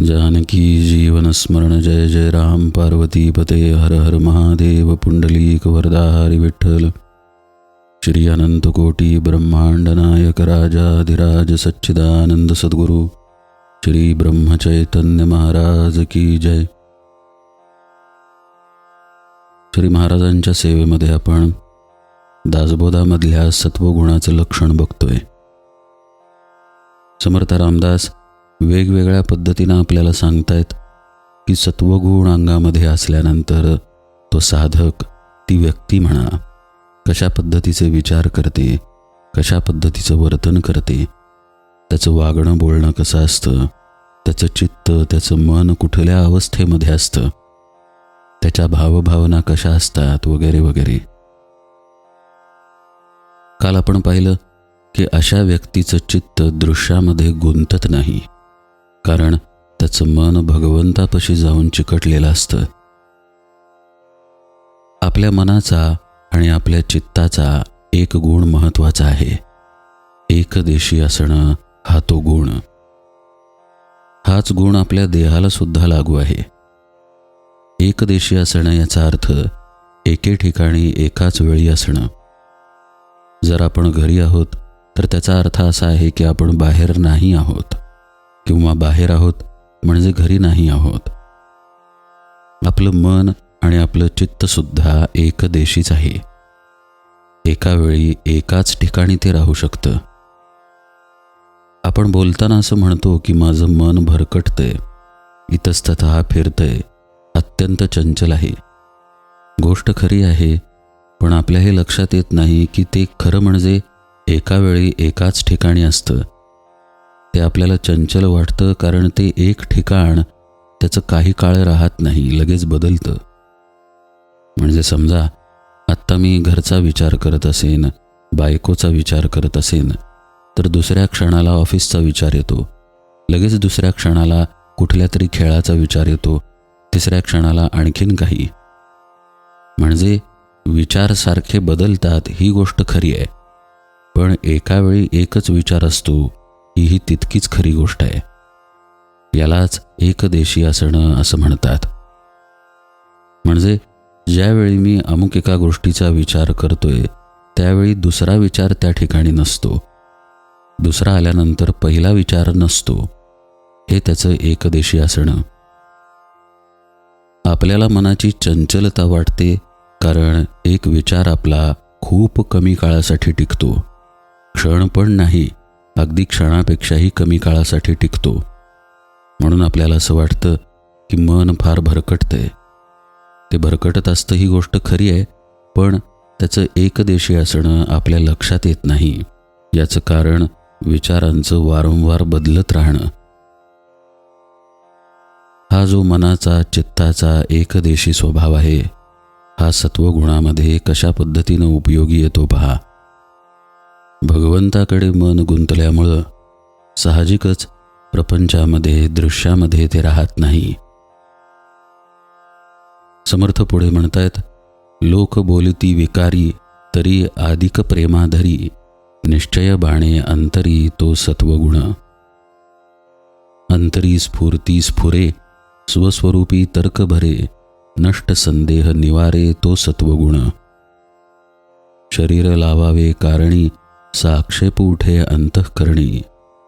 जानकी जीवन स्मरण जय जय राम पार्वती पते हर हर महादेव पुंडलीक वरदा हरी विठ्ठल। श्री अनंतकोटी ब्रह्मांड नायक राजाधिराज सच्चिदानंद सद्गुरु। श्री ब्रह्मचैतन्य महाराज की जय। श्री महाराजांच्या सेवेमध्ये आपण दासबोधामधल्या सत्वगुणाचं लक्षण बघतोय. समर्थ रामदास वेगवेगळ्या पद्धतीनं आपल्याला सांगतायत की सत्वगुण अंगामध्ये असल्यानंतर तो साधक ती व्यक्ती म्हणा कशा पद्धतीचे विचार करते कशा पद्धतीचं वर्तन करते त्याचं वागणं बोलणं कसं असतं त्याचं चित्त त्याचं मन कुठल्या अवस्थेमध्ये असतं त्याच्या भावभावना कशा असतात वगैरे वगैरे. काल आपण पाहिलं की अशा व्यक्तीचं चित्त दृश्यामध्ये गुंतत नाही. कारण त्याचं मन भगवंतापाशी जाऊन चिकटलेलं असतं. आपल्या मनाचा आणि आपल्या चित्ताचा एक गुण महत्त्वाचा आहे. एकदेशी असणं हा तो गुण. हाच गुण आपल्या देहाला सुद्धा लागू आहे. एकदेशी असणं याचा अर्थ एके ठिकाणी एकाच वेळी असणं जर आपण घरी आहोत तर त्याचा अर्थ असा आहे की आपण बाहेर नाही आहोत. किंवा बाहेर आहोत म्हणजे घरी नाही आहोत. आपलं मन आणि आपलं चित्तसुद्धा एकदेशीच आहे. एका वेळी एकाच ठिकाणी ते राहू शकतं. आपण बोलताना असं म्हणतो की माझं मन भरकटतंय. इतस्तत फिरतंय. अत्यंत चंचल आहे. गोष्ट खरी आहे पण आपल्या हे लक्षात येत नाही की ते खरं म्हणजे एका वेळी एकाच ठिकाणी असतं. ते आपल्याला चंचल वाटतं कारण ते एक ठिकाण त्याचं काही काळ राहत नाही लगेच बदलतं. म्हणजे समजा आत्ता मी घरचा विचार करत असेन बायकोचा विचार करत असेन तर दुसऱ्या क्षणाला ऑफिसचा विचार येतो. लगेच दुसऱ्या क्षणाला कुठल्या तरी खेळाचा विचार येतो. तिसऱ्या क्षणाला आणखीन काही. म्हणजे विचार सारखे बदलतात ही गोष्ट खरी आहे. पण एका वेळी एकच विचार असतो हीही तितकीच खरी गोष्ट आहे. यालाच एकदेशी असणं असं म्हणतात. म्हणजे ज्यावेळी मी अमुक एका गोष्टीचा विचार करतोय त्यावेळी दुसरा विचार त्या ठिकाणी नसतो. दुसरा आल्यानंतर पहिला विचार नसतो. हे त्याचं एकदेशी असणं आपल्याला मनाची चंचलता वाटते कारण एक विचार आपला खूप कमी काळासाठी टिकतो. क्षण पण नाही. अगदी क्षणापेक्षाही कमी काळासाठी टिकतो. म्हणून आपल्याला असं वाटतं की मन फार भरकटतंय. ते भरकटत असतं ही गोष्ट खरी आहे पण त्याचं एकदेशी असणं आपल्या लक्षात येत नाही. याचं कारण विचारांचं वारंवार बदलत राहणं. हा जो मनाचा चित्ताचा एकदेशी स्वभाव आहे हा सत्वगुणामध्ये कशा पद्धतीनं उपयोगी येतो पहा. भगवंताकडे मन गुंतल्यामुळं साहजिकच प्रपंचामध्ये दृश्यामध्ये ते राहत नाही. समर्थ पुढे म्हणतायत लोक बोलती विकारी तरी आदिक प्रेमाधरी निश्चय बाणे अंतरी तो सत्वगुण. अंतरी स्फूर्ती स्फुरे स्वस्वरूपी तर्क भरे नष्ट संदेह निवारे तो सत्वगुण. शरीर लावावे कारणी साक्षेप उठे अंतःकरणी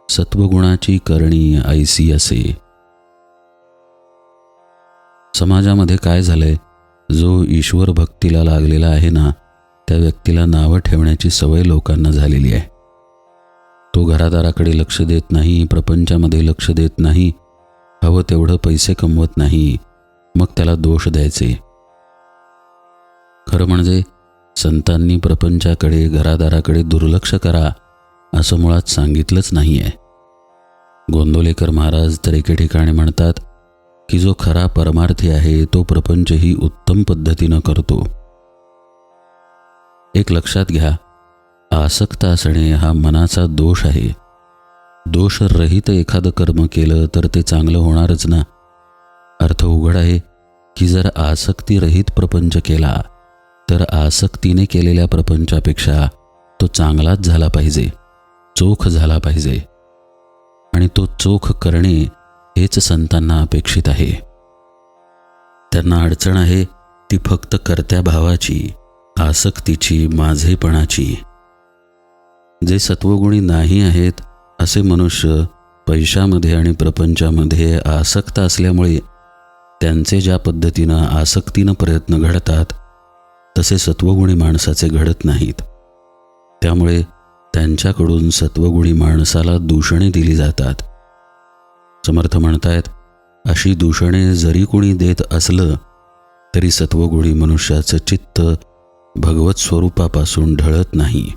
सत्वगुणाची करणी ऐसी असे. समाजामध्ये काय झालंय? जो ईश्वर भक्तीला लागलेला आहे ना त्या व्यक्तीला नावं ठेवण्याची सवय लोकांना झालेली आहे. तो घरादाराकडे लक्ष देत नाही प्रपंचामध्ये लक्ष देत नाही हवं तेवढं पैसे कमवत नाही मग त्याला दोष द्यायचे. खरं म्हणजे संतांनी प्रपंचाकडे घरादाराकडे दुर्लक्ष करा असं मुळात सांगितलंच नाही आहे गोंदोलेकर महाराज तर एके ठिकाणी म्हणतात की जो खरा परमार्थी आहे तो प्रपंचही उत्तम पद्धतीनं करतो. एक लक्षात घ्या आसक्त असणे हा मनाचा दोष आहे. दोषरहित एखादं कर्म केलं तर ते चांगलं होणारच ना. अर्थ उघड आहे की जर आसक्तीरहित प्रपंच केला तर आसक्तीने केलेल्या प्रपंचापेक्षा तो चांगलाच झाला पाहिजे चोख झाला पाहिजे. आणि तो चोख करणे हेच संतांना अपेक्षित आहे. त्यांना अडचण आहे ती फक्त कर्त्या भावाची आसक्तीची माझेपणाची. जे सत्वगुणी नाही आहेत असे मनुष्य पैशामध्ये आणि प्रपंचामध्ये आसक्त असल्यामुळे त्यांचे ज्या पद्धतीनं आसक्तीनं प्रयत्न घडतात तसे सत्वगुणी माणसाचे घडत नाहीत. त्यामुळे त्यांच्याकडून सत्वगुणी माणसाला दूषणे दिली जातात. समर्थ म्हणतायत अशी दूषणे जरी कुणी देत असलं तरी सत्वगुणी मनुष्याचं चित्त भगवत स्वरूपापासून ढळत नाही.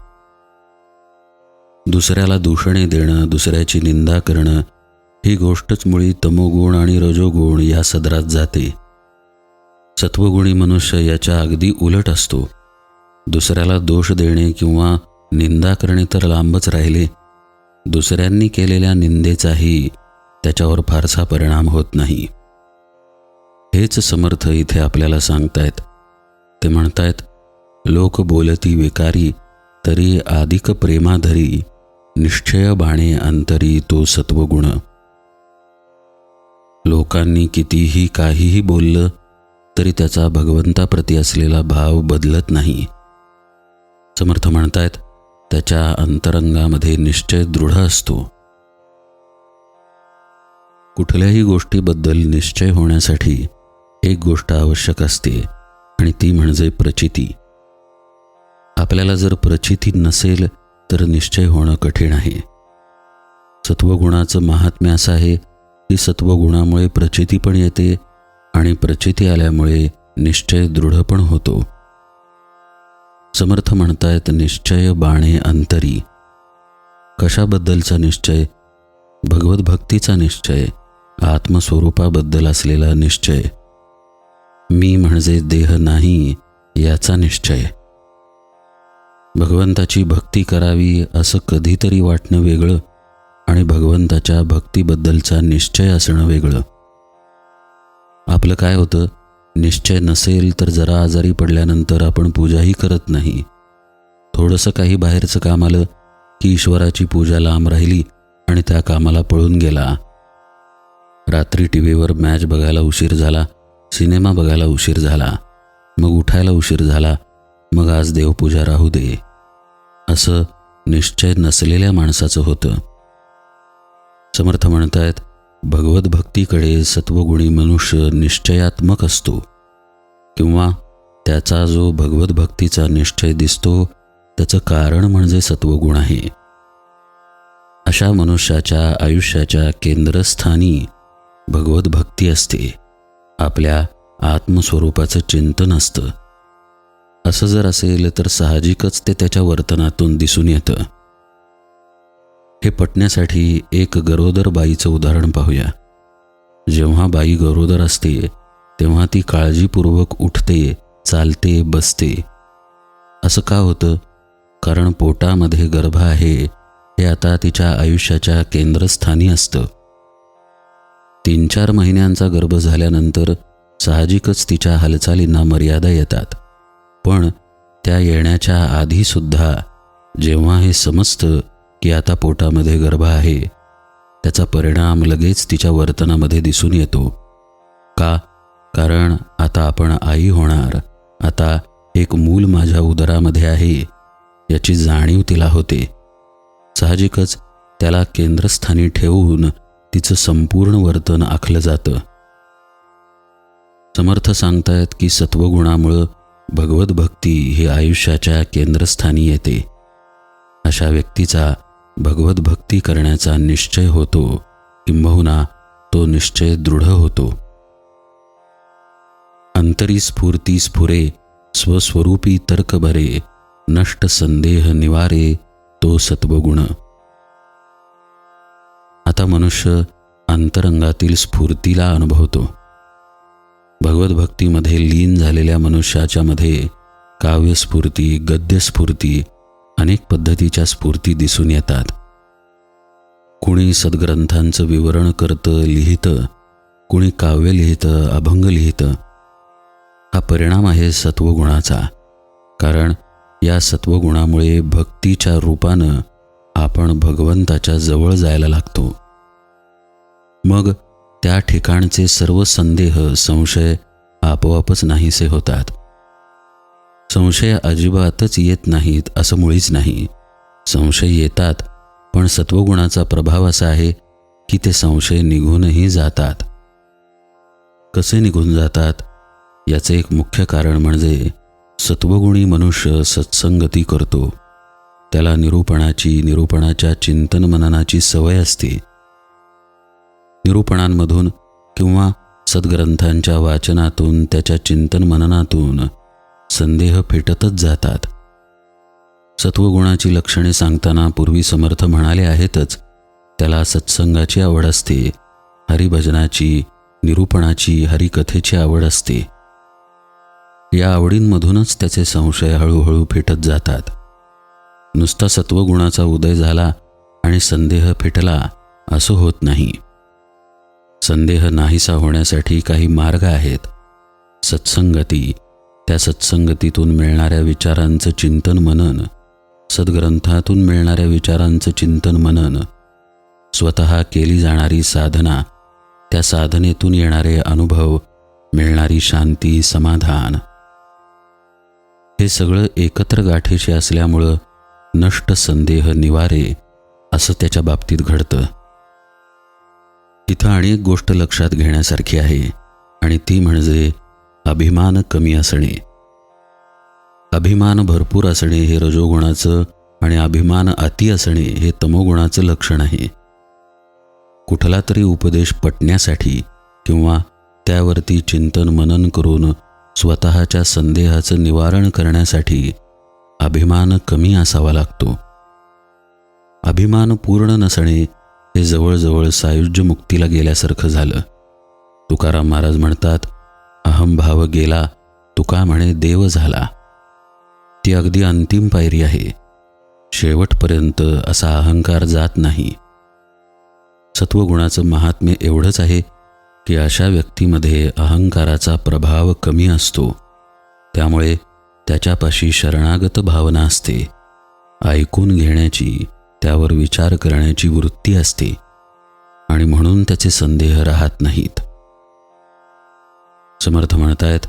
दुसऱ्याला दूषणे देणं दुसऱ्याची निंदा करणं ही गोष्टच मुळी तमोगुण आणि रजोगुण या सदरात जाते. सत्वगुणी मनुष्य याच्या अगदी उलट असतो. दुसऱ्याला दोष देणे किंवा निंदा करणे तर लांबच राहिले. दुसऱ्यांनी केलेल्या निंदेचाही त्याच्यावर फारसा परिणाम होत नाही. हेच समर्थ इथे आपल्याला सांगतायत. ते म्हणतायत लोक बोलती विकारी तरी आधिक प्रेमाधरी निश्चय बाणे अंतरी तो सत्वगुण. लोकांनी कितीही काहीही बोललं तरी त्याचा भगवंताप्रती असलेला भाव बदलत नाही. समर्थ म्हणतायत त्याच्या अंतरंगामध्ये निश्चय दृढ असतो. कुठल्याही गोष्टीबद्दल निश्चय होण्यासाठी एक गोष्ट आवश्यक असते आणि ती म्हणजे प्रचिती. आपल्याला जर प्रचिती नसेल तर निश्चय होणं कठीण आहे. सत्वगुणाचं महात्म्य असं आहे की सत्वगुणामुळे प्रचिती पण येते आणि प्रचिती आल्यामुळे निश्चय दृढ पण होतो. समर्थ म्हणतायत निश्चय बाणे अंतरी. कशाबद्दलचा निश्चय? भगवत भक्तीचा निश्चय आत्मस्वरूपाबद्दल असलेला निश्चय. मी म्हणजे देह नाही याचा निश्चय. भगवंताची भक्ती करावी असं कधीतरी वाटणं वेगळं आणि भगवंताच्या भक्तीबद्दलचा निश्चय असणं वेगळं. आपलं काय होतं? निश्चय नसेल तर जरा आजारी पडल्यानंतर आपण पूजाही करत नाही. थोडंसं काही बाहेरचं काम आलं की ईश्वराची पूजा लांब राहिली आणि त्या कामाला पळून गेला. रात्री टी व्हीवर मॅच बघायला उशीर झाला सिनेमा बघायला उशीर झाला मग उठायला उशीर झाला मग आज देवपूजा राहू दे. असं निश्चय नसलेल्या माणसाचं होतं. समर्थ म्हणतायत भगवत भक्तीकडे सत्वगुणी मनुष्य निश्चयात्मक असतो. किंवा त्याचा जो भगवत भक्तीचा निश्चय दिसतो त्याचं कारण म्हणजे सत्वगुण आहे. अशा मनुष्याच्या आयुष्याच्या केंद्रस्थानी भगवत भक्ती असते. आपल्या आत्मस्वरूपाचं चिंतन असतं. असं जर असेल तर साहजिकच ते त्याच्या वर्तनातून दिसून येतं. हे पटण्यासाठी एक गरोदर बाईचं उदाहरण पाहूया. जेव्हा बाई गरोदर असते तेव्हा ती काळजीपूर्वक उठते चालते बसते. असं का होतं? कारण पोटामध्ये गर्भ आहे हे आता तिच्या आयुष्याच्या केंद्रस्थानी असतं. तीन चार महिन्यांचा गर्भ झाल्यानंतर साहजिकच तिच्या हालचालींना मर्यादा येतात. पण त्या येण्याच्या आधीसुद्धा जेव्हा हे समजतं की आता पोटामध्ये गर्भ आहे. त्याचा परिणाम लगेच तिच्या वर्तनामध्ये दिसून येतो. का? कारण आता आपण आई होणार. आता एक मूल माझ्या उदरामध्ये आहे याची जाणीव तिला होते. साहजिकच त्याला केंद्रस्थानी ठेवून तिचं संपूर्ण वर्तन आखलं जातं. समर्थ सांगतायत की सत्वगुणामुळं भगवत भक्ती ही आयुष्याच्या केंद्रस्थानी येते. अशा व्यक्तीचा भगवत भक्ती करण्याचा निश्चय होतो किंबहुना तो निश्चय दृढ होतो. अंतरी स्फूर्ती स्फुरे स्वस्वरूपी तर्क भरे नष्ट संदेह निवारे तो सत्वगुण. आता मनुष्य अंतरंगातील स्फूर्तीला अनुभवतो. भगवत भक्तीमध्ये लीन झालेल्या मनुष्याच्या मध्ये काव्यस्फूर्ती गद्यस्फूर्ती अनेक पद्धतीच्या स्फूर्ती दिसून येतात. कुणी सद्ग्रंथांचं विवरण करतं लिहितं कुणी काव्य लिहितं अभंग लिहितं. हा परिणाम आहे सत्वगुणाचा कारण या सत्वगुणामुळे भक्तीच्या रूपानं आपण भगवंताच्या जवळ जायला लागतो. मग त्या ठिकाणचे सर्व संदेह संशय आपोआपच नाहीसे होतात. संशय अजिबातच येत नाहीत असं मुळीच नाही. संशय येतात पण सत्वगुणाचा प्रभाव असा आहे की ते संशय निघूनही जातात. कसे निघून जातात? याचे एक मुख्य कारण म्हणजे सत्वगुणी मनुष्य सत्संगती करतो. त्याला निरूपणाची निरूपणाच्या चिंतन मननाची सवय असते. निरूपणांमधून किंवा सद्ग्रंथांच्या वाचनातून त्याच्या चिंतन मननातून संदेह फेटतच जातात. सत्वगुणाची लक्षणे सांगताना पूर्वी समर्थ म्हणाले आहेतच त्याला सत्संगाची आवड असते हरिभजनाची निरूपणाची हरिकथेची आवड असते. या आवडींमधूनच त्याचे संशय हळूहळू फेटत जातात. नुसता सत्वगुणाचा उदय झाला आणि संदेह फेटला असं होत नाही. संदेह नाहीसा होण्यासाठी काही मार्ग आहेत. सत्संगती त्या सत्संगतीतून मिळणाऱ्या विचारांचं चिंतन मनन सद्ग्रंथातून मिळणाऱ्या विचारांचं चिंतन मनन स्वतः केली जाणारी साधना त्या साधनेतून येणारे अनुभव मिळणारी शांती समाधान. हे सगळं एकत्र गाठीशी असल्यामुळं नष्ट संदेह निवारे असं त्याच्या बाबतीत घडतं. इथं आणि एक गोष्ट लक्षात घेण्यासारखी आहे आणि ती म्हणजे अभिमान कमी असणे. अभिमान भरपूर असणे हे रजोगुणाचं आणि अभिमान अति असणे हे तमोगुणाचं लक्षण आहे. कुठला तरी उपदेश पटण्यासाठी किंवा त्यावरती चिंतन मनन करून स्वतःच्या संदेहाचं निवारण करण्यासाठी अभिमान कमी असावा लागतो. अभिमान पूर्ण नसणे हे जवळजवळ सायुज्य मुक्तीला गेल्यासारखं झालं. तुकाराम महाराज म्हणतात अहमभाव गेला तुका म्हणे देव झाला. ती अगदी अंतिम पायरी आहे. शेवटपर्यंत असा अहंकार जात नाही. सत्वगुणाचं महात्म्य एवढंच आहे की अशा व्यक्तीमध्ये अहंकाराचा प्रभाव कमी असतो. त्यामुळे त्याच्यापाशी शरणागत भावना असते. ऐकून घेण्याची त्यावर विचार करण्याची वृत्ती असते. आणि म्हणून त्याचे संदेह राहत नाहीत. समर्थ म्हणतायत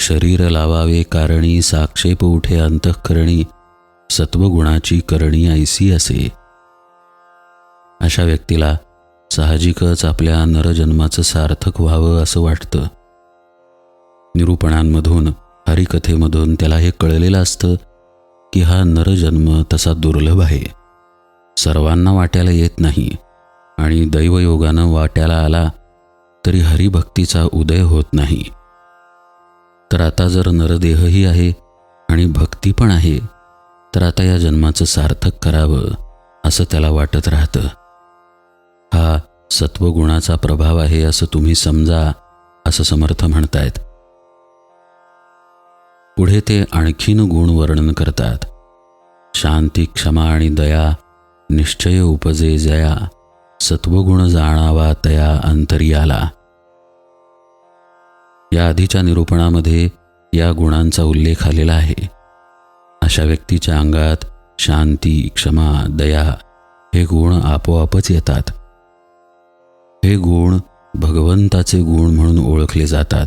शरीर लावावे कारणी साक्षेप उठे अंतःकरणी सत्वगुणाची करणी ऐसी असे. अशा व्यक्तीला साहजिकच आपल्या नरजन्माचं सार्थक व्हावं असं वाटतं. निरूपणांमधून हरिकथेमधून त्याला हे कळलेलं असतं की हा नरजन्म तसा दुर्लभ आहे. सर्वांना वाट्याला येत नाही आणि दैवयोगानं वाट्याला आला तरी हरिभक्तीचा उदय होत नाही. तर आता जर नरदेहही आहे आणि भक्ती पण आहे तर आता या जन्माचं सार्थक करावं असं त्याला वाटत राहतं. हा सत्वगुणाचा प्रभाव आहे असं तुम्ही समजा असं समर्थ म्हणतायत. पुढे ते आणखीन गुण वर्णन करतात. शांती क्षमा आणि दया निश्चय उपजे जया सत्वगुण जाणावा तया अंतर्याला. या आधीच्या निरूपणामध्ये या गुणांचा उल्लेख आलेला आहे. अशा व्यक्तीच्या अंगात शांती क्षमा दया हे गुण आपोआपच येतात. हे गुण भगवंताचे गुण म्हणून ओळखले जातात.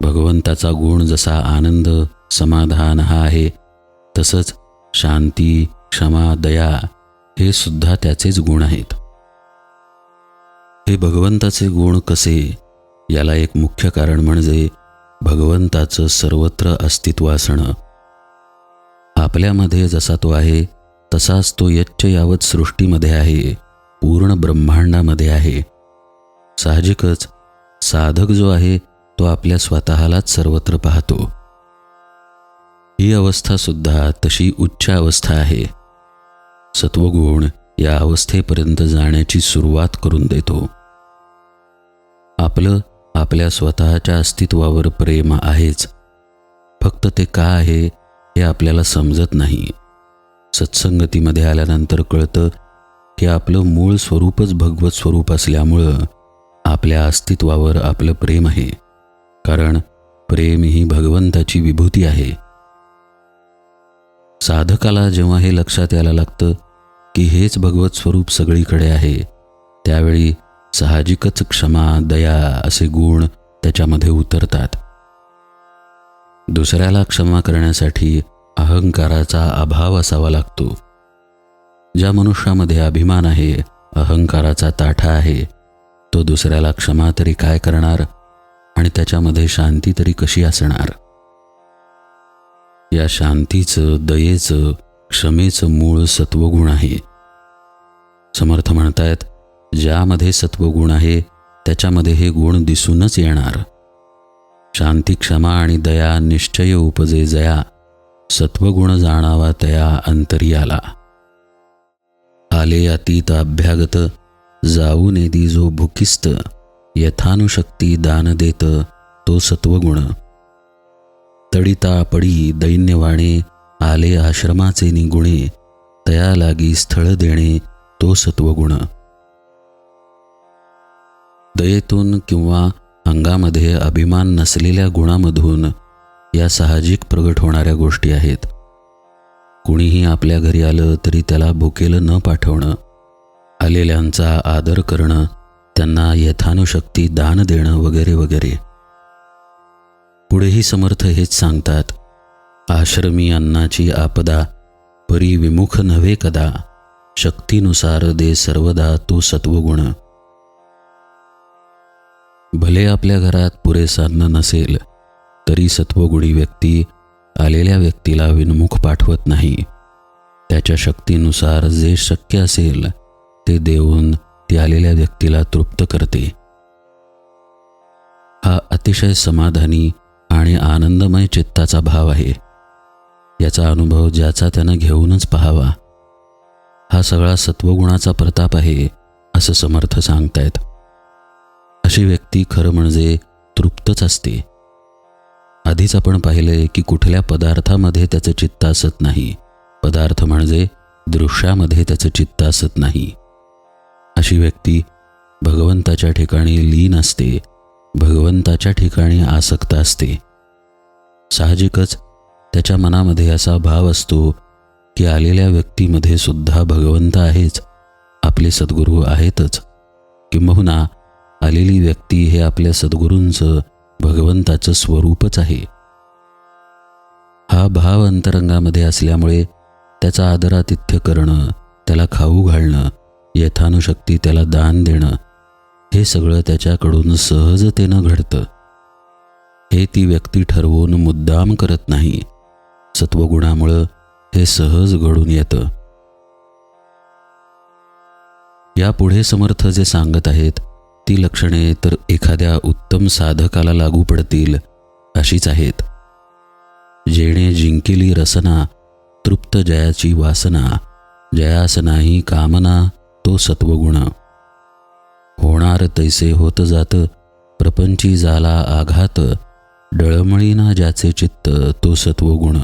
भगवंताचा गुण जसा आनंद समाधान हा आहे तसंच शांती क्षमा दया हे सुद्धा त्याचेच गुण आहेत. हे भगवंताचे गुण कसे? याला एक मुख्य कारण म्हणजे भगवंताचं सर्वत्र अस्तित्व असणं. आपल्यामध्ये जसा तो आहे तसाच तो यच्च यावत सृष्टीमध्ये आहे पूर्ण ब्रह्मांडामध्ये आहे. साहजिकच साधक जो आहे तो आपल्या स्वतःलाच सर्वत्र पाहतो. ही अवस्था सुद्धा तशी उच्च अवस्था आहे. सत्वगुण या अवस्थेपर्यंत जाण्याची सुरुवात करून देतो. आपलं आपल्या स्वतःच्या अस्तित्वावर प्रेम आहेच. फक्त ते का आहे हे आपल्याला समजत नाही. सत्संगतीमध्ये आल्यानंतर कळतं की आपलं मूळ स्वरूपच भगवत स्वरूप असल्यामुळं आपल्या अस्तित्वावर आपलं प्रेम आहे. कारण प्रेम ही भगवंताची विभूती आहे. साधकाला जेव्हा हे लक्षात यायला लागतं की हेच भगवत स्वरूप सगळीकडे आहे त्यावेळी साहजिकच क्षमा दया असे गुण त्याच्यामध्ये उतरतात. दुसऱ्याला क्षमा करण्यासाठी अहंकाराचा अभाव असावा लागतो. ज्या मनुष्यामध्ये अभिमान आहे अहंकाराचा ताठा आहे तो दुसऱ्याला क्षमा तरी काय करणार आणि त्याच्यामध्ये शांती तरी कशी असणार? या शांतीचं दयेचं क्षमेचं मूळ सत्वगुण आहे. समर्थ म्हणतायत ज्यामध्ये सत्वगुण आहे त्याच्यामध्ये हे गुण दिसूनच येणार. शांती क्षमा आणि दया निश्चय उपजे जया सत्वगुण जाणावा तया अंतर्याला. आले अतीत अभ्यागत जाऊ नेदी जो भुकिस्त यथानुशक्ती दान देत तो सत्वगुण. तडिता पडी दैन्यवाणे आले आश्रमाचे निगुणे तया लागी स्थळ देणे तो सत्वगुण. दयेतून किंवा अंगामध्ये अभिमान नसलेल्या गुणामधून या साहजिक प्रगट होणाऱ्या गोष्टी आहेत. कुणीही आपल्या घरी आलं तरी त्याला भुकेलं न पाठवणं आलेल्यांचा आदर करणं त्यांना यथानुशक्ती दान देणं वगैरे वगैरे. पुढेही समर्थ हेच सांगतात आश्रमी अन्नाची आपदा परी विमुख नव्हे कदा शक्तीनुसार दे सर्वदा तो सत्वगुण. भले आपल्या घरात पुरेसा अन्न नसेल तरी सत्वगुणी व्यक्ती आलेल्या व्यक्तीला विनमुख पाठवत नाही. त्याच्या शक्तीनुसार जे शक्य असेल ते देऊन ती आलेल्या व्यक्तीला तृप्त करते. हा अतिशय समाधानी आणि आनंदमय चित्ताचा भाव आहे. याचा अनुभव ज्याचा त्यानं घेऊनच पाहावा. हा सगळा सत्वगुणाचा प्रताप आहे असं समर्थ सांगतायत. अशी व्यक्ती खरं म्हणजे तृप्तच असते. आधीच आपण पाहिलंय की कुठल्या पदार्थामध्ये त्याचं चित्त असत नाही. पदार्थ म्हणजे दृश्यामध्ये त्याचं चित्त असत नाही. अशी व्यक्ती भगवंताच्या ठिकाणी लीन असते. भगवंताच्या ठिकाणी आसक्त असते. साहजिकच त्याच्या मनामध्ये असा भाव असतो की आलेल्या व्यक्तीमध्ये सुद्धा भगवंत आहेच. आपले सद्गुरू आहेतच. किंबहुना आलेली व्यक्ती हे आपल्या सद्गुरूंचं भगवंताचं स्वरूपच आहे. हा भाव अंतरंगामध्ये असल्यामुळे त्याचा आदरातिथ्य करणं त्याला खाऊ घालणं यथानुशक्ती त्याला दान देणं हे सगळं त्याच्याकडून सहजतेनं घडतं. हे ती व्यक्ती ठरवून मुद्दाम करत नाही. सत्वगुणामुळं हे सहज घडून येतं. यापुढे समर्थ जे सांगत आहेत ती लक्षणे तर एखाद्या उत्तम साधकाला लागू पडतील अशीच आहेत. जेणे जिंकेली रसना तृप्त जयाची वासना जयास नाही कामना तो सत्वगुण. होणार तैसे होत जात प्रपंची झाला आघात डळमळीना ज्याचे चित्त तो सत्वगुण.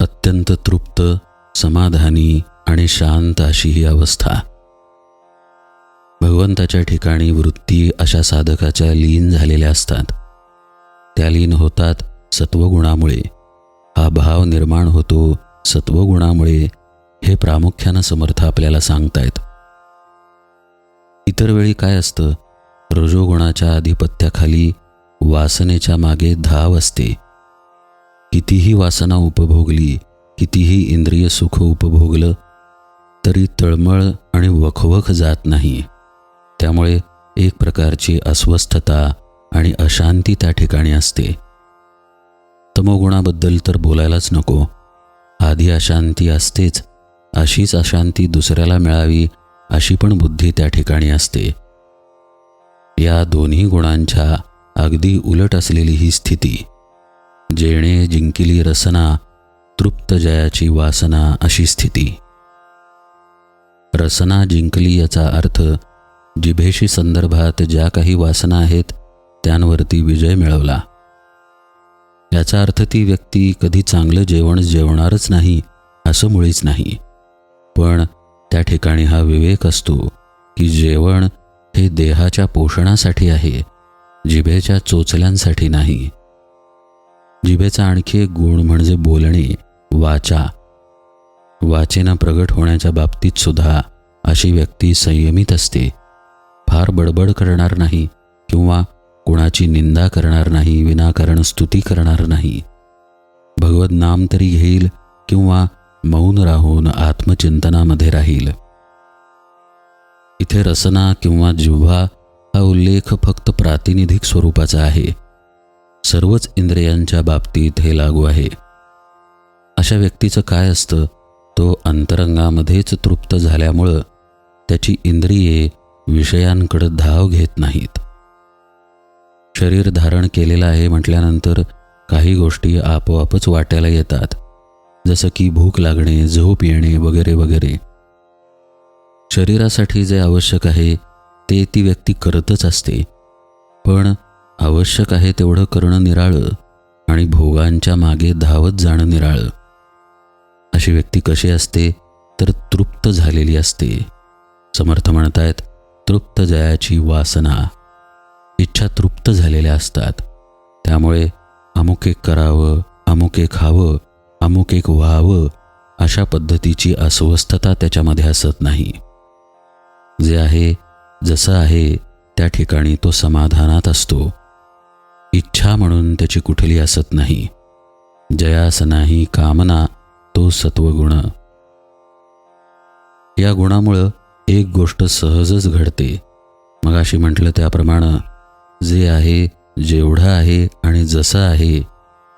अत्यंत तृप्त समाधानी आणि शांत अशी ही अवस्था. भगवंताच्या ठिकाणी वृत्ती अशा साधकाच्या लीन झालेल्या असतात. त्या लीन होतात सत्वगुणामुळे. हा भाव निर्माण होतो सत्वगुणामुळे हे प्रामुख्यानं समर्थ आपल्याला सांगतायत. इतर वेळी काय असतं? रजोगुणाच्या आधिपत्याखाली वासनेच्या मागे धाव असते. कितीही वासना उपभोगली कितीही इंद्रिय सुख उपभोगलं तरी तळमळ आणि वखवख जात नाही. त्यामुळे एक प्रकारची अस्वस्थता आणि अशांती त्या ठिकाणी असते. तमोगुणाबद्दल तर बोलायलाच नको. आधी अशांती असतेच अशीच अशांती दुसऱ्याला मिळावी अशी पण बुद्धी त्या ठिकाणी असते. या दोन्ही गुणांच्या अगदी उलट असलेली ही स्थिती जेणे जिंकिली रसना तृप्त जयाची वासना अशी स्थिती. रसना जिंकली याचा अर्थ जिभेशी संदर्भात ज्या काही वासना आहेत त्यांवरती विजय मिळवला. याचा अर्थ ती व्यक्ती कधी चांगलं जेवण जेवणारच नाही असं मुळीच नाही. पण त्या ठिकाणी हा विवेक असतो की जेवण हे देहाच्या पोषणासाठी आहे जिभेच्या चोचल्यांसाठी नाही. जिभेचा आणखी एक गुण म्हणजे बोलणे वाचा. वाचेनं प्रगट होण्याच्या बाबतीत सुद्धा अशी व्यक्ती संयमित असते. फार बडबड करणार नाही किंवा कुणाची निंदा करणार नाही विनाकारण स्तुती करणार नाही. भगवत नाम तरी घेईल किंवा मौन राहून आत्मचिंतनामध्ये राहील. इथे रसना किंवा जिव्हा हा उल्लेख फक्त प्रातिनिधिक स्वरूपाचा आहे. सर्वच इंद्रियांच्या बाबतीत हे लागू आहे. अशा व्यक्तीचं काय असतं? तो अंतरंगामध्येच तृप्त झाल्यामुळं त्याची इंद्रिये विषयांकडे धाव घेत नाहीत. शरीर धारण केलेलं आहे म्हटल्यानंतर काही गोष्टी आपोआपच वाट्याला येतात. जसं की भूक लागणे झोप येणे वगैरे वगैरे. शरीरासाठी जे आवश्यक आहे ते ती व्यक्ती करतच असते. पण आवश्यक आहे तेवढं करणं निराळं आणि भोगांच्या मागे धावत जाणं निराळं. अशी व्यक्ती कशी असते तर तृप्त झालेली असते. समर्थ म्हणतायत तृप्त जयाची वासना इच्छा तृप्त झालेल्या असतात. त्यामुळे अमुक एक करावं अमुक एक खावं अमुक एक व्हावं अशा पद्धतीची अस्वस्थता त्याच्यामध्ये असत नाही. जे आहे जसं आहे त्या ठिकाणी तो समाधानात असतो. इच्छा म्हणून त्याची कुठली असत नाही. जयास नाही कामना तो सत्वगुण. या गुणामुळं एक गोष्ट सहजच घडते. मग अशी म्हटलं त्याप्रमाणे जे आहे जेवढं आहे आणि जसं आहे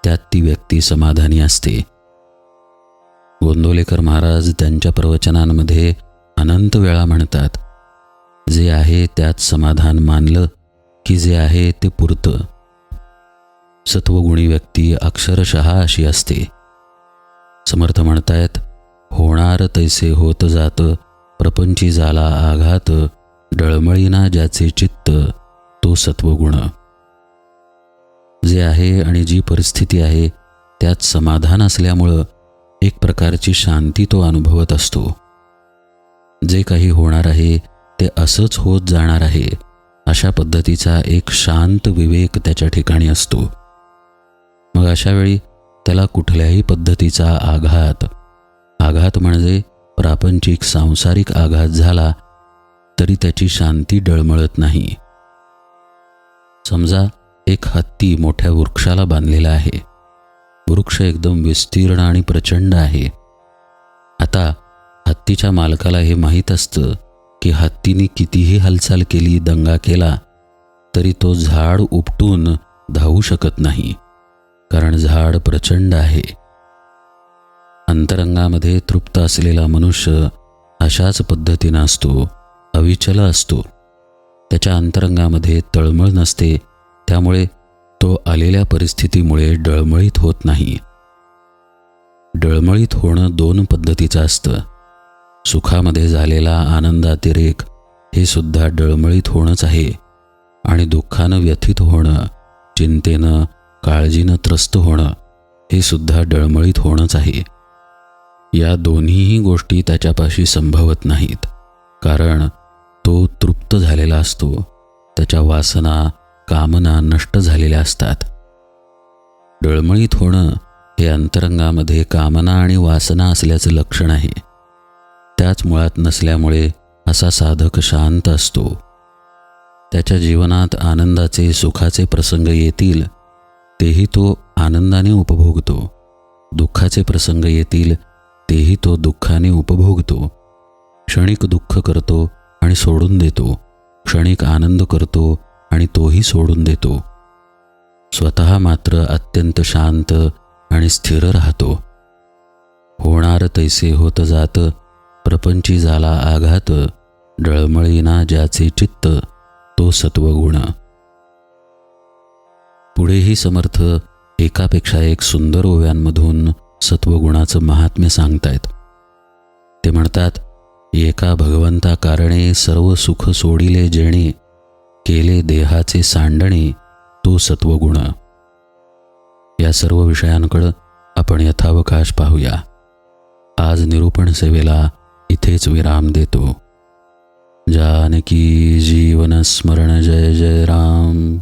त्यात ती व्यक्ती समाधानी असते. गोंदोलेकर महाराज त्यांच्या प्रवचनांमध्ये अनंत वेळा म्हणतात जे आहे त्यात समाधान मानलं की जे आहे ते पुरतं. सत्वगुणी व्यक्ती अक्षरशः अशी असते. समर्थ म्हणतायत होणार तैसे होत जात प्रपंची झाला आघात डळमळीना ज्याचे चित्त तो सत्वगुण. जे आहे आणि जी परिस्थिती आहे त्यात समाधान असल्यामुळं एक प्रकारची शांती तो अनुभवत असतो. जे काही होणार आहे ते असंच होत जाणार आहे अशा पद्धतीचा एक शांत विवेक त्याच्या ठिकाणी असतो. मग अशावेळी त्याला कुठल्याही पद्धतीचा आघात आघात म्हणजे प्रापंचिक सांसारिक आघात झाला तरी त्याची शांती डळमळत नाही. समजा एक हत्ती मोठ्या वृक्षाला बांधलेला आहे. वृक्ष एकदम विस्तीर्ण आणि प्रचंड आहे. आता हत्तीच्या मालकाला हे माहीत असतं की हत्तीने कितीही हालचाल केली दंगा केला तरी तो झाड उपटून धावू शकत नाही. कारण झाड प्रचंड आहे. अंतरंगामध्ये तृप्त असलेला मनुष्य अशाच पद्धतीनं असतो अविचल असतो. त्याच्या अंतरंगामध्ये तळमळ नसते त्यामुळे तो आलेल्या परिस्थितीमुळे डळमळीत होत नाही. डळमळीत होणं दोन पद्धतीचं असतं. सुखामध्ये झालेला आनंदातिरेक हे सुद्धा डळमळीत होणंच आहे. आणि दुःखानं व्यथित होणं चिंतेनं काळजीनं त्रस्त होणं हे सुद्धा डळमळीत होणंच आहे. या दोन्हीही गोष्टी त्याच्यापाशी संभवत नाहीत. कारण तो तृप्त झालेला असतो. त्याच्या वासना कामना नष्ट झालेल्या असतात. डळमळीत होणं हे अंतरंगामध्ये कामना आणि वासना असल्याचं लक्षण आहे. त्याच मुळात नसल्यामुळे असा साधक शांत असतो. त्याच्या जीवनात आनंदाचे सुखाचे प्रसंग येतील तेही तो आनंदाने उपभोगतो. दुःखाचे प्रसंग येतील तेही तो दुःखाने उपभोगतो. क्षणिक दुःख करतो आणि सोडून देतो. क्षणिक आनंद करतो आणि तोही सोडून देतो. स्वतः मात्र अत्यंत शांत आणि स्थिर राहतो. होणार तैसे होत जात प्रपंची झाला आघात डळमळीना ज्याचे चित्त तो सत्वगुण. पुढेही समर्थ एकापेक्षा एक सुंदर ओव्यांमधून सत्वगुणाचं महात्म्य सांगतायत. ते म्हणतात एका भगवंता कारणे सर्व सुख सोडिले जेणे केले देहाचे सांडणे तो सत्वगुण. या सर्व विषयांकडं आपण यथावकाश पाहूया. आज निरूपण सेवेला इथेच विराम देतो. जानकी जीवन स्मरण जय जय राम.